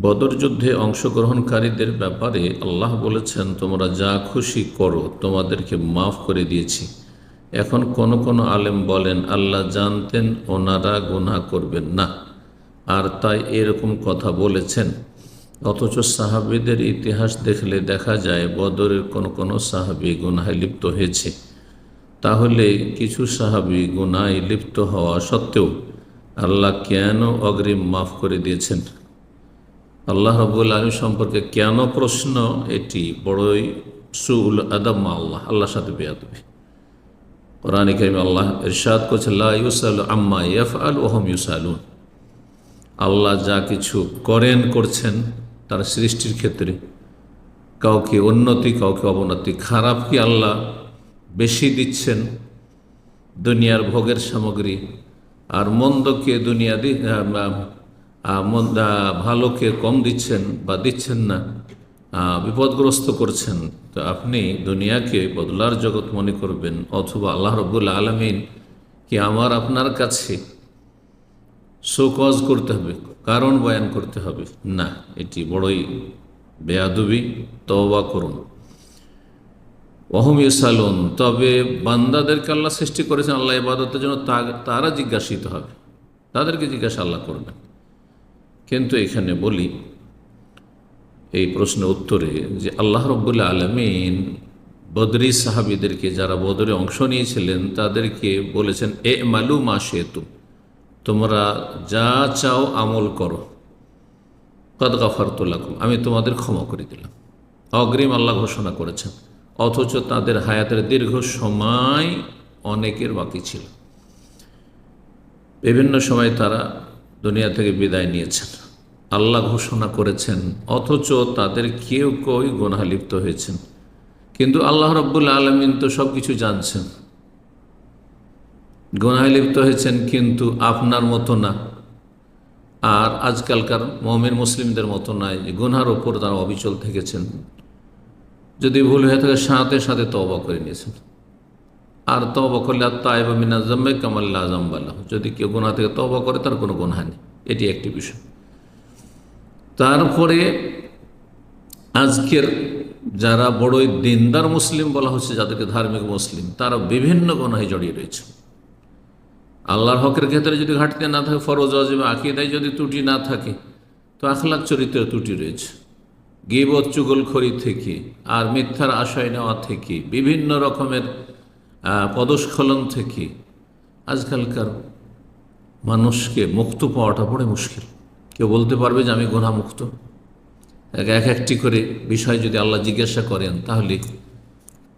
বদর যুদ্ধে অংশগ্রহণকারীদের ব্যাপারে আল্লাহ বলেছেন, তোমরা যা খুশি করো, তোমাদেরকে মাফ করে দিয়েছি। এখন কোন কোন আলেম বলেন, আল্লাহ জানতেন, ওনারা গুনাহ করবেন না। আর তাই এরকম কথা বলেছেন। অথচ সাহাবিদের ইতিহাস দেখলে দেখা যায়, বদরের কোন কোন সাহাবি গুনায় লিপ্ত হয়েছে। তাহলে কিছু সাহাবি গুনায় লিপ্ত হওয়া সত্ত্বেও আল্লাহ কেন অগ্রিম মাফ করে দিয়েছেন? আল্লাহ রবুল আলম সম্পর্কে কেন প্রশ্ন? এটি বড়ই সুল আদম আল্লাহ, আল্লাহর সাথে বেয়াদবি। কোরআন করিম আল্লাহ ইরশাদ করছে আম্মা ইয়ফ আল ওহম ইউসালুন। আল্লাহ যা কিছু করেন, করছেন তার সৃষ্টির ক্ষেত্রে। কাউকে উন্নতি, কাউকে অবনতি, খারাপ কি আল্লাহ বেশি দিচ্ছেন? দুনিয়ার ভোগের সামগ্রী আর মন্দকে দুনিয়া ভালোকে কম দিচ্ছেন বা দিচ্ছেন না বিপদগ্রস্ত করছেন, তো আপনি দুনিয়াকে বদলার জগৎ মনে করবেন অথবা আল্লাহ রবুল আলমিন কি আমার আপনার কাছে শোকজ করতে হবে, কারণ বয়ান করতে হবে? না, এটি বড়ই বেয়াদুবি, তওবা করুন। অহম ইসালুন তবে বান্দাদেরকে আল্লাহ সৃষ্টি করেছেন আল্লাহ ইবাদতের জন্য তারা জিজ্ঞাসিত হবে। তাদেরকে জিজ্ঞাসা আল্লাহ করবেন। কিন্তু এখানে বলি, এই প্রশ্নের উত্তরে যে আল্লাহ রব্বুল্লা আলমিন বদরি সাহাবিদেরকে যারা বদরে অংশ নিয়েছিলেন, তাদেরকে বলেছেন এ মালু মা সেতু তোমরা যা চাও আমল করো। কদ গাফার তোলাকুম আমি তোমাদের ক্ষমা করে দিলাম। অগ্রিম আল্লাহ ঘোষণা করেছেন, অথচ তাদের হায়াতের দীর্ঘ সময় অনেকের বাকি ছিল। বিভিন্ন সময় তারা দুনিয়া থেকে বিদায় নিয়েছেন। আল্লাহ ঘোষণা করেছেন, অথচ তাদের কেউ কেউ লিপ্ত হয়েছেন। কিন্তু আল্লাহ রব্বুল আলমিন তো সব কিছু জানছেন। গোনায় লিপ্ত হয়েছেন কিন্তু আপনার মতো না। আর আজকালকার মমিন মুসলিমদের মতো নয় যে গুনহার ওপর তারা অবিচল থেকেছেন। যদি ভুল হয়ে থাকে সাথে সাথে তবা করে নিয়েছেন। আর তবা করলে মিনা জম্বে কামাল্লা আজম্বাল্লাহ যদি কেউ গোনা থেকে তবা করে, তার কোনো গুণা নেই। এটি একটি বিষয়। তারপরে আজকের যারা বড়ই দিনদার মুসলিম বলা হচ্ছে, যাদেরকে ধার্মিক মুসলিম তারা বিভিন্ন গুণায় জড়িয়ে রয়েছে। আল্লাহর হকের ক্ষেত্রে যদি ঘাটতি না থাকে, ফরজ অজিব আকিদায় যদি ত্রুটি না থাকে, তো আখলাক চরিত্রের ত্রুটি রয়েছে। গিবত, চুগলখড়ি থেকে আর মিথ্যার আশয় নেওয়া থেকে, বিভিন্ন রকমের পদস্খলন থেকে আজকালকার মানুষকে মুক্ত পাওয়াটা বড় মুশকিল। কেউ বলতে পারবে যে আমি গুণামুক্ত। এক একটি করে বিষয় যদি আল্লাহ জিজ্ঞাসা করেন, তাহলে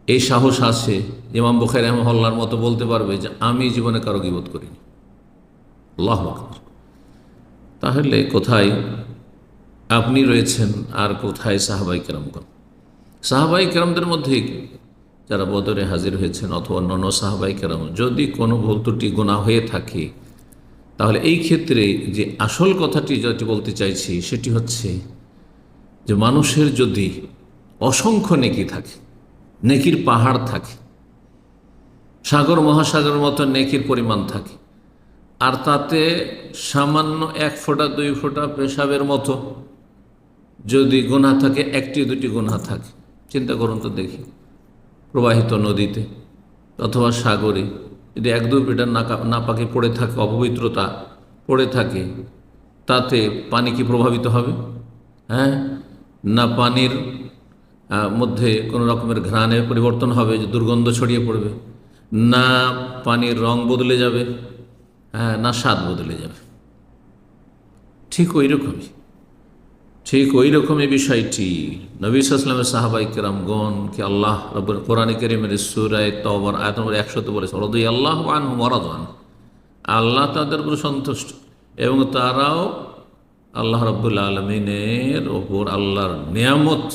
এই সাহস আছে, ইমাম বুখাই রহমহল্লার মতো বলতে পারবে যে আমি জীবনে কারও গিবোধ করিনি। আল্লাহ তাহলে কোথায় আপনি রয়েছেন আর কোথায় সাহাবাই কেরামগণ? সাহাবাই কেরামদের মধ্যে যারা বদরে হাজির হয়েছেন অথবা অন্যান্য সাহাবাই কেরাম, যদি কোনো ভুল ত্রুটি গোনা হয়ে থাকে, তাহলে এই ক্ষেত্রে যে আসল কথাটি যেটি বলতে চাইছি, সেটি হচ্ছে যে মানুষের যদি অসংখ্য নেকি থাকে, নেকির পাহাড় থাকে, সাগর মহাসাগরের মতো নেকির পরিমাণ থাকে, আর তাতে সামান্য এক ফোঁটা, দুই ফোঁটা পেশাবের মতো যদি গুণা থাকে, একটি, দুটি গুণা থাকে, চিন্তা করুন তো দেখি। প্রবাহিত নদীতে অথবা সাগরে। যদি এক দুই পেটার না পাকে পড়ে থাকে, অপবিত্রতা পড়ে থাকে, তাতে পানি কি প্রভাবিত হবে? হ্যাঁ? না পানির মধ্যে কোনো রকমের ঘ্রাণের পরিবর্তন হবে যে দুর্গন্ধ ছড়িয়ে পড়বে? না পানির রং বদলে যাবে? হ্যাঁ না স্বাদ বদলে যাবে? ঠিক ওই রকমই। ঠিক ওই রকমই বিষয়টি। নবী সাল্লামের সাহাবাই কেরামগণকে আল্লাহ কোরআন করিমের সুরায় তবর আয়ত নম্বর একশত বলেছে রদই আল্লাহ মরাদান আল্লাহ তাদের উপর সন্তুষ্ট এবং তারাও আল্লাহ রব্বুল আলমিনের ওপর আল্লাহর নিয়ামত।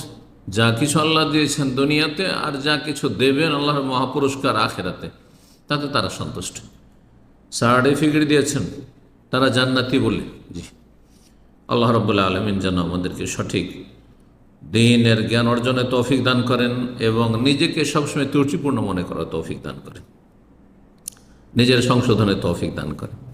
যা কিছু আল্লাহ দিয়েছেন দুনিয়াতে আর যা কিছু দেবেন আল্লাহর মহাপুরস্কার আখেরাতে, তাতে তারা সন্তুষ্ট। সার্টিফিকেট দিয়েছেন, তারা জান্নাতি বলে। জি। আল্লাহ রবুল্লা আলমিন যেন আমাদেরকে সঠিক দিনের জ্ঞান অর্জনে তৌফিক দান করেন এবং নিজেকে সবসময় ত্রুটিপূর্ণ মনে করার তৌফিক দান করেন। নিজের সংশোধনে তৌফিক দান করেন।